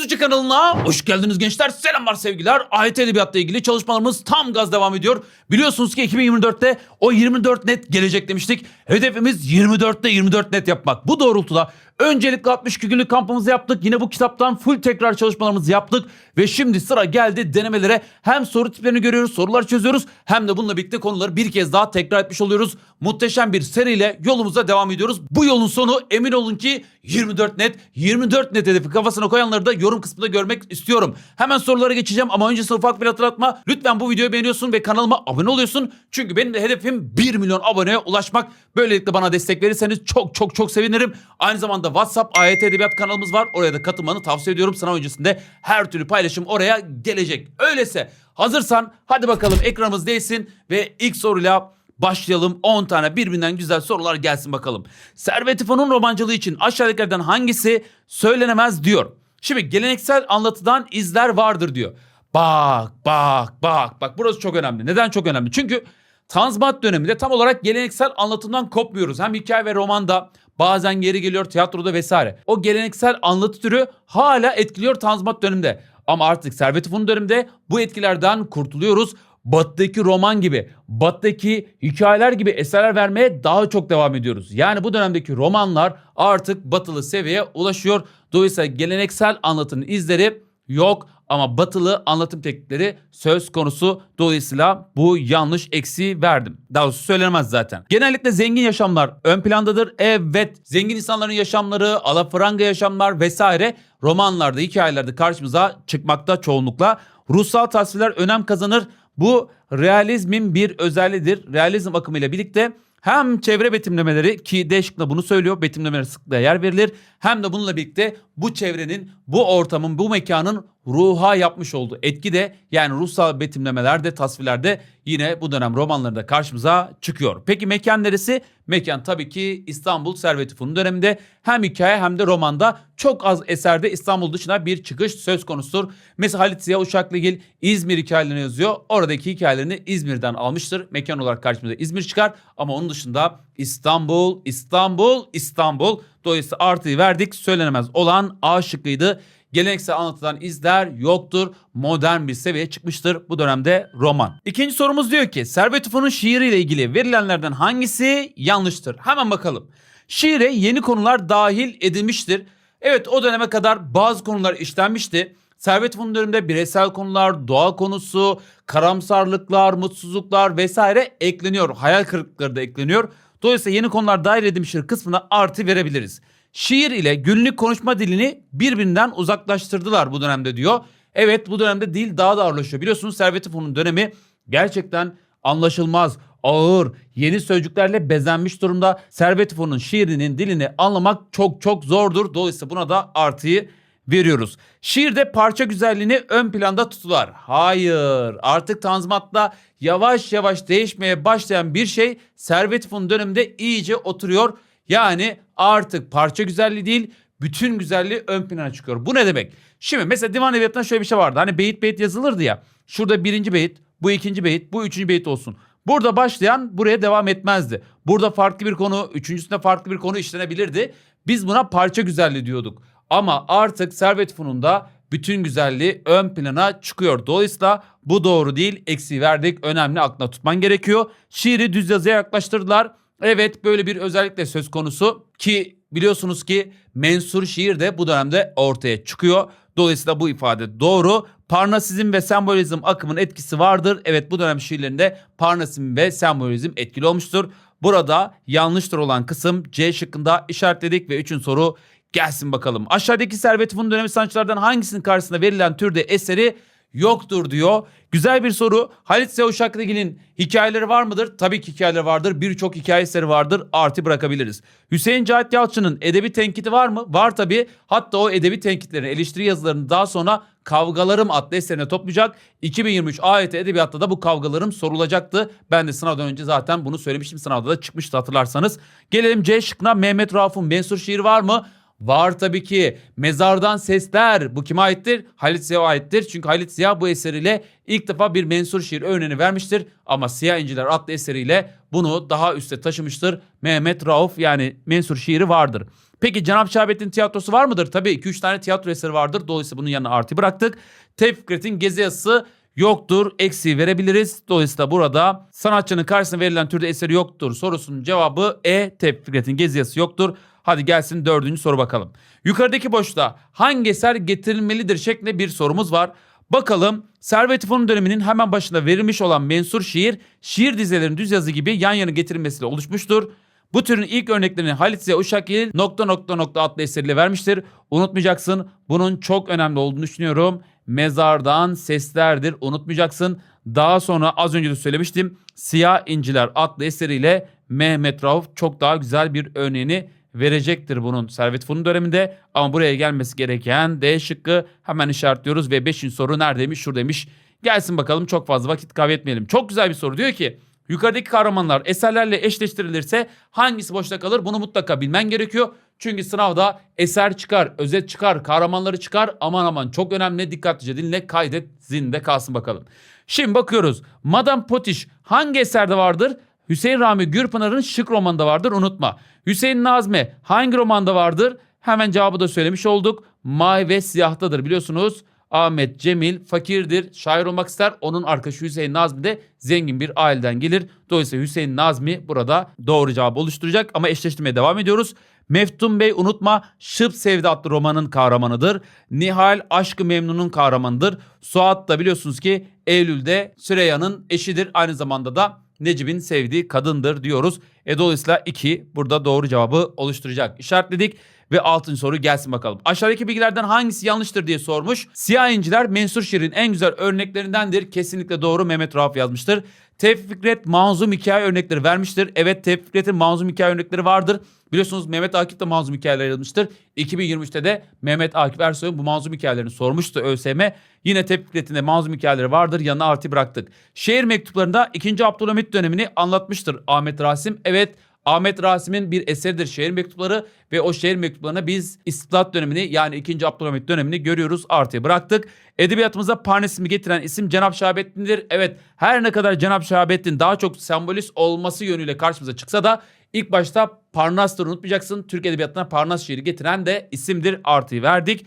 Mevzucu kanalına hoş geldiniz gençler. Selamlar sevgiler. AYT Edebiyat'la ilgili çalışmalarımız tam gaz devam ediyor. Biliyorsunuz ki 2024'te o 24 net gelecek demiştik. Hedefimiz 24'te 24 net yapmak. Bu doğrultuda öncelikle 62 günlük kampımızı yaptık. Yine bu kitaptan full tekrar çalışmalarımızı yaptık. Ve şimdi sıra geldi denemelere. Hem soru tiplerini görüyoruz, sorular çözüyoruz. Hem de bununla birlikte konuları bir kez daha tekrar etmiş oluyoruz. Muhteşem bir seriyle yolumuza devam ediyoruz. Bu yolun sonu emin olun ki 24 net. 24 net hedefi kafasına koyanları da yorum kısmında görmek istiyorum. Hemen sorulara geçeceğim ama öncesinde ufak bir hatırlatma. Lütfen bu videoyu beğeniyorsun ve kanalıma abone oluyorsun. Çünkü benim de hedefim 1 milyon aboneye ulaşmak. Böylelikle bana destek verirseniz çok çok çok sevinirim. Aynı zamanda WhatsApp AYT Edebiyat kanalımız var. Oraya da katılmanı tavsiye ediyorum. Sınav öncesinde her türlü paylaşım oraya gelecek. Öyleyse hazırsan hadi bakalım ekranımız değilsin ve ilk soruyla Başlayalım 10 tane birbirinden güzel sorular gelsin bakalım. Servet İfa'nın romancılığı için aşağıdakilerden hangisi söylenemez diyor. Şimdi geleneksel anlatıdan izler vardır diyor. Bak bak bak bak burası çok önemli. Neden çok önemli? Çünkü Tanzimat döneminde tam olarak geleneksel anlatımdan kopmuyoruz. Hem hikaye ve romanda bazen geri geliyor tiyatroda vesaire. O geleneksel anlatı türü hala etkiliyor Tanzimat döneminde. Ama artık Servet İfa'nın döneminde bu etkilerden kurtuluyoruz. Batı'daki roman gibi, Batı'daki hikayeler gibi eserler vermeye daha çok devam ediyoruz. Yani bu dönemdeki romanlar artık batılı seviyeye ulaşıyor. Dolayısıyla geleneksel anlatının izleri yok ama batılı anlatım teknikleri söz konusu. Dolayısıyla bu yanlış eksi verdim. Daha doğrusu söylenemez zaten. Genellikle zengin yaşamlar ön plandadır. Evet zengin insanların yaşamları, alafranga yaşamlar vesaire romanlarda, hikayelerde karşımıza çıkmakta çoğunlukla. Ruhsal tasvirler önem kazanır. Bu realizmin bir özelliğidir. Realizm akımıyla birlikte hem çevre betimlemeleri ki D şıkkında bunu söylüyor betimlemelere sıklıkla yer verilir. Hem de bununla birlikte bu çevrenin, bu ortamın, bu mekanın ruha yapmış olduğu etki de yani ruhsal betimlemelerde, tasvirlerde yine bu dönem romanlarında karşımıza çıkıyor. Peki mekan neresi? Mekan tabii ki İstanbul Servet Fünun döneminde hem hikaye hem de romanda çok az eserde İstanbul dışına bir çıkış söz konusudur. Mesela Halit Ziya Uşaklıgil İzmir hikayelerini yazıyor. Oradaki hikayelerini İzmir'den almıştır. Mekan olarak karşımıza İzmir çıkar ama onun dışında İstanbul, İstanbul, İstanbul. Dolayısıyla artıyı verdik. Söylenemez olan A şıkkıydı. Geleneksel anlatılan izler yoktur. Modern bir seviyeye çıkmıştır bu dönemde roman. İkinci sorumuz diyor ki Servet Ufan'ın şiiriyle ilgili verilenlerden hangisi yanlıştır? Hemen bakalım. Şiire yeni konular dahil edilmiştir. Evet o döneme kadar bazı konular işlenmişti. Servet Ufan'ın döneminde bireysel konular, doğa konusu, karamsarlıklar, mutsuzluklar vesaire ekleniyor. Hayal kırıklıkları da ekleniyor. Dolayısıyla yeni konular dahil edilmiştir kısmına artı verebiliriz. Şiir ile günlük konuşma dilini birbirinden uzaklaştırdılar bu dönemde diyor. Evet bu dönemde dil daha da ağırlaşıyor. Biliyorsunuz Servet Fünun dönemi gerçekten anlaşılmaz, ağır, yeni sözcüklerle bezenmiş durumda. Servet Fünun şiirinin dilini anlamak çok çok zordur. Dolayısıyla buna da artıyı veriyoruz. Şiirde parça güzelliğini ön planda tutular. Hayır. Artık Tanzimat'ta yavaş yavaş değişmeye başlayan bir şey Servet Fünun döneminde iyice oturuyor. Yani artık parça güzelliği değil bütün güzelliği ön plana çıkıyor. Bu ne demek? Şimdi mesela divan edebiyatında şöyle bir şey vardı. Hani beyit beyit yazılırdı ya. Şurada birinci beyit, bu ikinci beyit, bu üçüncü beyit olsun. Burada başlayan buraya devam etmezdi. Burada farklı bir konu, üçüncüsünde farklı bir konu işlenebilirdi. Biz buna parça güzelliği diyorduk. Ama artık Servet Fünun'da bütün güzelliği ön plana çıkıyor. Dolayısıyla bu doğru değil. Eksiği verdik. Önemli aklına tutman gerekiyor. Şiiri düz yazıya yaklaştırdılar. Evet böyle bir özellikle söz konusu ki biliyorsunuz ki mensur şiir de bu dönemde ortaya çıkıyor. Dolayısıyla bu ifade doğru. Parnasizm ve sembolizm akımın etkisi vardır. Evet bu dönem şiirlerinde parnasizm ve sembolizm etkili olmuştur. Burada yanlıştır olan kısım C şıkkında işaretledik ve üçüncü soru gelsin bakalım. Aşağıdaki Servet Fünun dönemi sanatçılardan hangisinin karşısında verilen türde eseri yoktur diyor. Güzel bir soru. Halit Uşaklıgil'in hikayeleri var mıdır? Tabii ki hikayeleri vardır. Birçok hikaye eseri vardır. Artı bırakabiliriz. Hüseyin Cahit Yalçın'ın edebi tenkiti var mı? Var tabii. Hatta o edebi tenkitlerini, eleştiri yazılarını daha sonra Kavgalarım adlı eserine toplayacak. 2023 AYT Edebiyat'ta da bu kavgalarım sorulacaktı. Ben de sınavdan önce zaten bunu söylemiştim. Sınavda da çıkmıştı hatırlarsanız. Gelelim C şıkkına Mehmet Rauf'un mensur şiiri var mı? Var tabii ki. Mezardan Sesler. Bu kime aittir? Halit Ziya'ya aittir. Çünkü Halit Ziya bu eseriyle ilk defa bir mensur şiir örneğini vermiştir. Ama Siyah İnciler adlı eseriyle bunu daha üste taşımıştır. Mehmet Rauf yani mensur şiiri vardır. Peki Cenab-ı tiyatrosu var mıdır? Tabii 2-3 tane tiyatro eseri vardır. Dolayısıyla bunun yanına artı bıraktık. Tevfik Fikret'in gezi yazısı yoktur. Eksi verebiliriz. Dolayısıyla burada sanatçının karşısına verilen türde eseri yoktur. Sorusunun cevabı E. Tevfik Fikret'in gezi yazısı yoktur. Hadi gelsin dördüncü soru bakalım. Yukarıdaki boşluğa hangi eser getirilmelidir şeklinde bir sorumuz var. Bakalım Servet-i Fünun döneminin hemen başında verilmiş olan mensur şiir, şiir dizelerinin düz yazı gibi yan yana getirilmesiyle oluşmuştur. Bu türün ilk örneklerini Halit Ziya Uşakgil nokta nokta nokta adlı eseriyle vermiştir. Unutmayacaksın. Bunun çok önemli olduğunu düşünüyorum. Mezardan seslerdir. Unutmayacaksın. Daha sonra az önce de söylemiştim. Siyah İnciler adlı eseriyle Mehmet Rauf çok daha güzel bir örneğini verecektir bunun Servet Fünun döneminde. Ama buraya gelmesi gereken D şıkkı hemen işaretliyoruz ve 5. soru neredeymiş? Şuradaymış. Gelsin bakalım çok fazla vakit kaybetmeyelim. Çok güzel bir soru. Diyor ki yukarıdaki kahramanlar eserlerle eşleştirilirse hangisi boşta kalır? Bunu mutlaka bilmen gerekiyor. Çünkü sınavda eser çıkar, özet çıkar, kahramanları çıkar. Aman aman çok önemli. Dikkatlice dinle, kaydet, zinde kalsın bakalım. Şimdi bakıyoruz. Madame Potiş hangi eserde vardır? Hüseyin Rami Gürpınar'ın Şık romanında vardır unutma. Hüseyin Nazmi hangi romanda vardır? Hemen cevabı da söylemiş olduk. May ve Siyah'tadır biliyorsunuz. Ahmet Cemil fakirdir, şair olmak ister. Onun arkadaşı Hüseyin Nazmi de zengin bir aileden gelir. Dolayısıyla Hüseyin Nazmi burada doğru cevabı oluşturacak ama eşleştirmeye devam ediyoruz. Meftun Bey unutma Şıp Sevdi adlı romanın kahramanıdır. Nihal Aşkı Memnun'un kahramanıdır. Suat da biliyorsunuz ki Eylül'de Süreyya'nın eşidir. Aynı zamanda da Necip'in sevdiği kadındır diyoruz. E dolayısıyla 2 burada doğru cevabı oluşturacak. İşaretledik ve 6. soru gelsin bakalım. Aşağıdaki bilgilerden hangisi yanlıştır diye sormuş. Siyah İnciler Mensur Şiir'in en güzel örneklerindendir. Kesinlikle doğru Mehmet Rauf yazmıştır. Tevfik Fikret manzum hikaye örnekleri vermiştir. Evet Tevfik Fikret'in manzum hikaye örnekleri vardır. Biliyorsunuz Mehmet Akif de manzum hikayeler yazmıştır. 2023'te de Mehmet Akif Ersoy'un bu manzum hikayelerini sormuştu ÖSYM. Yine Tevfik Fikret'in de manzum hikayeleri vardır. Yanına artı bıraktık. Şehir mektuplarında 2. Abdülhamit dönemini anlatmıştır Ahmet Rasim. Evet Ahmet Rasim'in bir eseridir şehir mektupları ve o şehir mektuplarına biz İstilat dönemini yani 2. Abdülhamit dönemini görüyoruz artıya bıraktık. Edebiyatımıza Parnesimi getiren isim Cenab Şahabettin'dir. Evet her ne kadar Cenab Şahabettin daha çok sembolist olması yönüyle karşımıza çıksa da ilk başta Parnas'tır unutmayacaksın. Türk Edebiyatı'na Parnas şiiri getiren de isimdir artıyı verdik.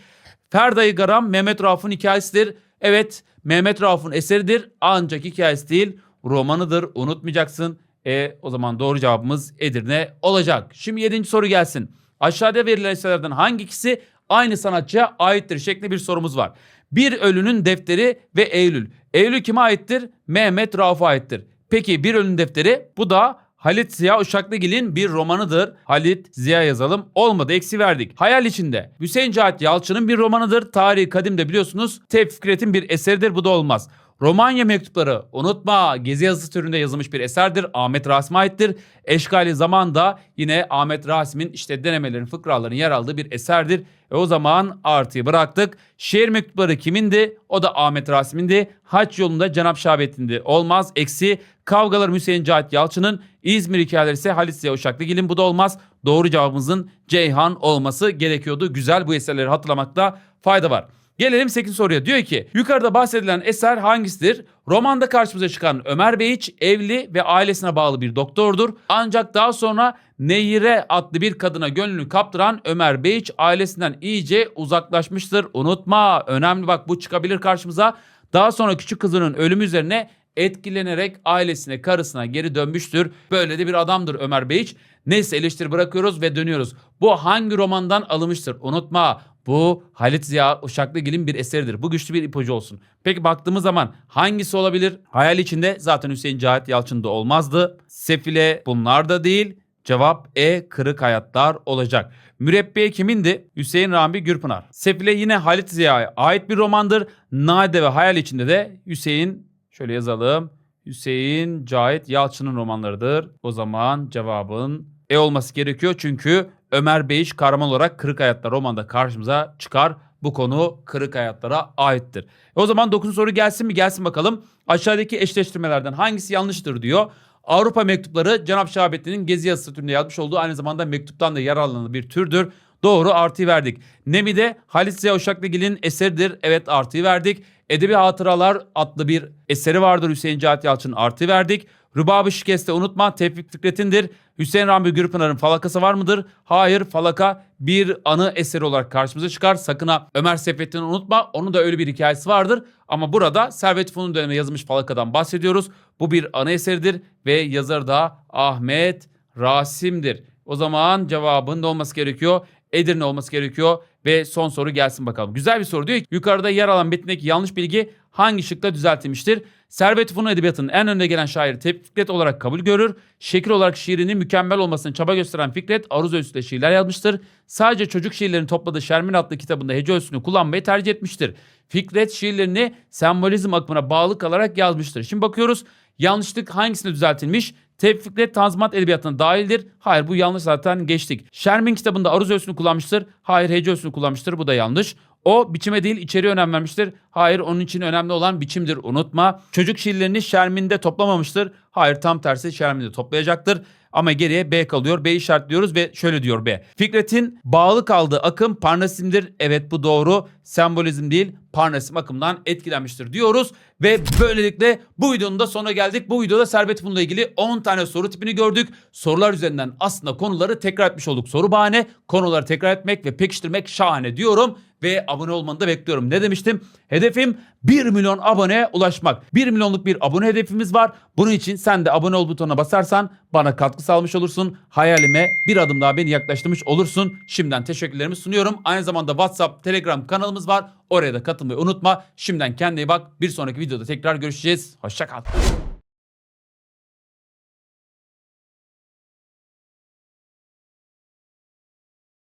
Ferdayı Garam Mehmet Rauf'un hikayesidir. Evet Mehmet Rauf'un eseridir ancak hikayesi değil romanıdır unutmayacaksın. E o zaman doğru cevabımız Edirne olacak. Şimdi yedinci soru gelsin. Aşağıda verilen eserlerden hangi ikisi aynı sanatçıya aittir şeklinde bir sorumuz var. Bir Ölünün Defteri ve Eylül. Eylül kime aittir? Mehmet Rauf'a aittir. Peki Bir Ölünün Defteri bu da Halit Ziya Uşaklıgil'in bir romanıdır. Halit Ziya yazalım. Olmadı eksi verdik. Hayal içinde. Hüseyin Cahat Yalçın'ın bir romanıdır. Tarihi Kadim'de biliyorsunuz Tevfik Fikret'in bir eseridir. Bu da olmaz. Romanya mektupları unutma gezi yazısı türünde yazılmış bir eserdir. Ahmet Rasim'e aittir. Eşkali zaman da yine Ahmet Rasim'in işte denemelerin fıkraların yer aldığı bir eserdir. E o zaman artıyı bıraktık. Şehir mektupları kimindi? O da Ahmet Rasim'indi. Haç yolunda Cenap Şahabettin'di. Olmaz. Eksi. Kavgalar Hüseyin Cahit Yalçın'ın. İzmir hikayeleri ise Halit Ziya Uşaklıgil'in. Bu da olmaz. Doğru cevabımızın Ceyhan olması gerekiyordu. Güzel bu eserleri hatırlamakta fayda var. Gelelim 8 soruya. Diyor ki yukarıda bahsedilen eser hangisidir? Romanda karşımıza çıkan Ömer Beyiç evli ve ailesine bağlı bir doktordur. Ancak daha sonra Nehire adlı bir kadına gönlünü kaptıran Ömer Beyiç ailesinden iyice uzaklaşmıştır. Unutma önemli bak bu çıkabilir karşımıza. Daha sonra küçük kızının ölümü üzerine etkilenerek ailesine karısına geri dönmüştür. Böyle de bir adamdır Ömer Beyiç. Neyse eleştiri bırakıyoruz ve dönüyoruz. Bu hangi romandan alınmıştır? Unutma bu Halit Ziya Uşaklıgil'in bir eseridir. Bu güçlü bir ipucu olsun. Peki baktığımız zaman hangisi olabilir? Hayal içinde zaten Hüseyin Cahit Yalçın'da olmazdı. Sefile bunlar da değil. Cevap E kırık hayatlar olacak. Mürebbiye kimindi? Hüseyin Rami Gürpınar. Sefile yine Halit Ziya'ya ait bir romandır. Nade ve Hayal içinde de Hüseyin şöyle yazalım. Hüseyin Cahit Yalçın'ın romanlarıdır. O zaman cevabın E olması gerekiyor. Çünkü Ömer Beyiş kahraman olarak Kırık Hayatlar romanda karşımıza çıkar. Bu konu Kırık Hayatlara aittir. E o zaman 9. soru gelsin mi? Gelsin bakalım. Aşağıdaki eşleştirmelerden hangisi yanlıştır diyor. Avrupa mektupları Cenab-ı Şahabettin'in gezi yazısı türünde yazmış olduğu aynı zamanda mektuptan da yararlanan bir türdür. Doğru artıyı verdik. Nemide Halis Ziya Uşaklıgil'in eseridir. Evet artıyı verdik. Edebi Hatıralar adlı bir eseri vardır Hüseyin Cahat Yalçın artı verdik. Rübabı Şikeste unutma Tevfik Fikret'indir. Hüseyin Rambi Gürpınar'ın falakası var mıdır? Hayır falaka bir anı eseri olarak karşımıza çıkar. Sakın ha Ömer Seyfettin'i unutma. Onun da öyle bir hikayesi vardır. Ama burada Servet Fünun döneminde yazılmış falakadan bahsediyoruz. Bu bir anı eseridir ve yazarı da Ahmet Rasim'dir. O zaman cevabın da olması gerekiyor. Edirne olması gerekiyor ve son soru gelsin bakalım. Güzel bir soru diyor ki yukarıda yer alan metindeki yanlış bilgi hangi şıkta düzeltilmiştir? Servet Fünun Edebiyatı'nın en önde gelen şairi Tevfik olarak kabul görür. Şekil olarak şiirinin mükemmel olmasını çaba gösteren Fikret aruz ölçüsüyle şiirler yazmıştır. Sadece çocuk şiirlerini topladığı Şermin adlı kitabında hece ölçüsünü kullanmayı tercih etmiştir. Fikret şiirlerini sembolizm akımına bağlı kalarak yazmıştır. Şimdi bakıyoruz yanlışlık hangisinde düzeltilmiş? Tevfik Fikret Tanzimat Edebiyatı'na dahildir. Hayır bu yanlış zaten geçtik. Şermin kitabında aruz ölçüsünü kullanmıştır. Hayır hece ölçüsünü kullanmıştır. Bu da yanlış. O biçime değil içeriğe önem vermiştir. Hayır onun için önemli olan biçimdir unutma. Çocuk şiirlerini Şermin'de toplamamıştır. Hayır tam tersi Şermin'de toplayacaktır. Ama geriye B kalıyor. B işaretliyoruz ve şöyle diyor B. Fikret'in bağlı kaldığı akım Parnasim'dir. Evet bu doğru. Sembolizm değil Parnasim akımdan etkilenmiştir diyoruz. Ve böylelikle bu videonun da sonuna geldik. Bu videoda Servet bununla ilgili 10 tane soru tipini gördük. Sorular üzerinden aslında konuları tekrar etmiş olduk. Soru bahane, konuları tekrar etmek ve pekiştirmek şahane diyorum. Ve abone olmanı da bekliyorum. Ne demiştim? Hedefim 1 milyon aboneye ulaşmak. 1 milyonluk bir abone hedefimiz var. Bunun için sen de abone ol butonuna basarsan bana katkı sağlamış olursun. Hayalime bir adım daha beni yaklaştırmış olursun. Şimdiden teşekkürlerimi sunuyorum. Aynı zamanda WhatsApp, Telegram kanalımız var. Oraya da katılmayı unutma. Şimdiden kendine bak. Bir sonraki videoda tekrar görüşeceğiz. Hoşça kal.